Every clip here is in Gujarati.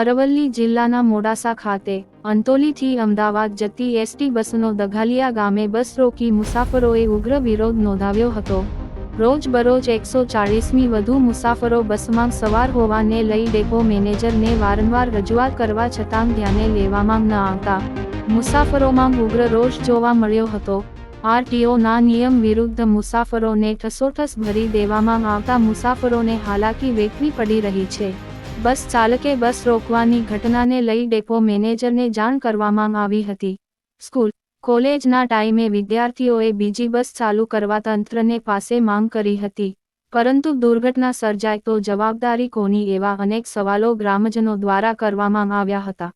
અરવલ્લી જિલ્લાના મોડાસા ખાતે અંતોલીથી અમદાવાદ જતી એસટી બસનો દઘાલિયા ગામે બસ રોકી મુસાફરોએ ઉગ્ર વિરોધ નોંધાવ્યો હતો. રોજબરોજ એકસો ચાળીસમી વધુ મુસાફરો બસમાં સવાર હોવાને લઈ ડેપો મેનેજરને વારંવાર રજૂઆત કરવા છતાં ધ્યાને લેવામાં ન આવતા મુસાફરોમાં ઉગ્ર રોષ જોવા મળ્યો હતો. આરટીઓના નિયમ વિરુદ્ધ મુસાફરોને ઠસોઠસ ભરી દેવામાં આવતા મુસાફરોને હાલાકી વેઠવી પડી રહી છે. બસ ચાલકે બસ રોકવાની ઘટનાને લઈ ડેપો મેનેજરને જાણ કરવામાં આવી હતી. સ્કૂલ, કોલેજના ટાઈમે વિદ્યાર્થીઓએ બીજી બસ ચાલુ કરવા તંત્રને પાસે માંગ કરી હતી. પરંતુ દુર્ઘટના સર્જાય તો જવાબદારી કોની એવા અનેક સવાલો ગ્રામજનો દ્વારા કરવામાં આવ્યા હતા.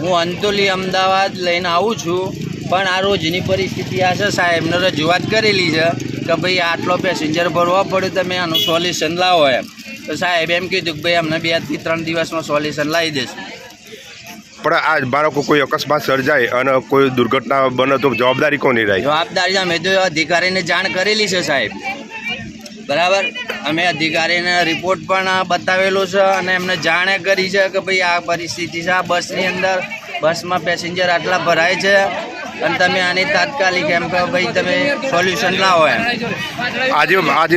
હું અંતોલી અમદાવાદ લઈને આવું છું, પણ આ રોજની પરિસ્થિતિ આ છે સાહેબને રજૂઆત કરેલી છે કે ભાઈ આટલો પેસેન્જર ભરવા પડે તમે આનું સોલ્યુશન લાવો એમ. તો સાહેબ એમ કીધું કે ભાઈ અમને બેથી ત્રણ દિવસમાં સોલ્યુશન લાવી દેશે. પણ આ બાળકો કોઈ અકસ્માત સર્જાય અને કોઈ દુર્ઘટના બને તો જવાબદારી કોની રહી? જવાબદારી અમે તો અધિકારીને જાણ કરેલી છે સાહેબ. બરાબર? અમે અધિકારીને રિપોર્ટ પણ બતાવેલો છે અને એમને જાણે કરી છે કે ભાઈ આ પરિસ્થિતિ છે. આ બસની અંદર બસમાં પેસેન્જર આટલા ભરાય છે. અને તમે આની તાત્કાલિક એમ કે ભાઈ તમે સોલ્યુશન લાવો એમ. આજે આજે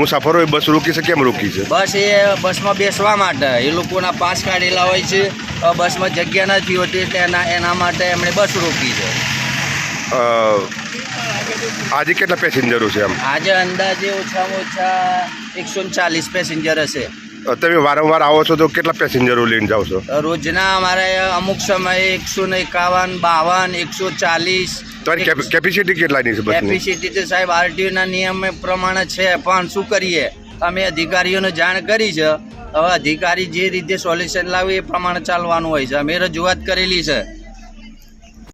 મુસાફરો બસ રોકી છે કેમ રોકી છે? બસ એ બસમાં બેસવા માટે. એ લોકોના પાસ કાઢેલા હોય છે બસમાં જગ્યા નથી હોતી એટલે એના એના માટે એમણે બસ રોકી છે. આજે કેટલા પેસેન્જરો છે એમ? આજે અંદાજે ઓછામાં ઓછા એકસો ચાલીસ પેસેન્જર હશે. તમે વારંવાર આવો છો તો કેટલા પેસેન્જરો લઈને જાઓ છો? રોજના અમારે અમુક સમયે એકસો ને એકાવન બાવન એકસો ચાલીસ. તમારી કેપેસિટી કેટલાની છે કેપેસિટી તો સાહેબ આરટીઓના નિયમ પ્રમાણે છે પણ શું કરીએ? અમે અધિકારીઓને જાણ કરી છે. હવે અધિકારી જે રીતે સોલ્યુશન લાવે એ પ્રમાણે ચાલવાનું હોય છે. અમે રજૂઆત કરેલી છે.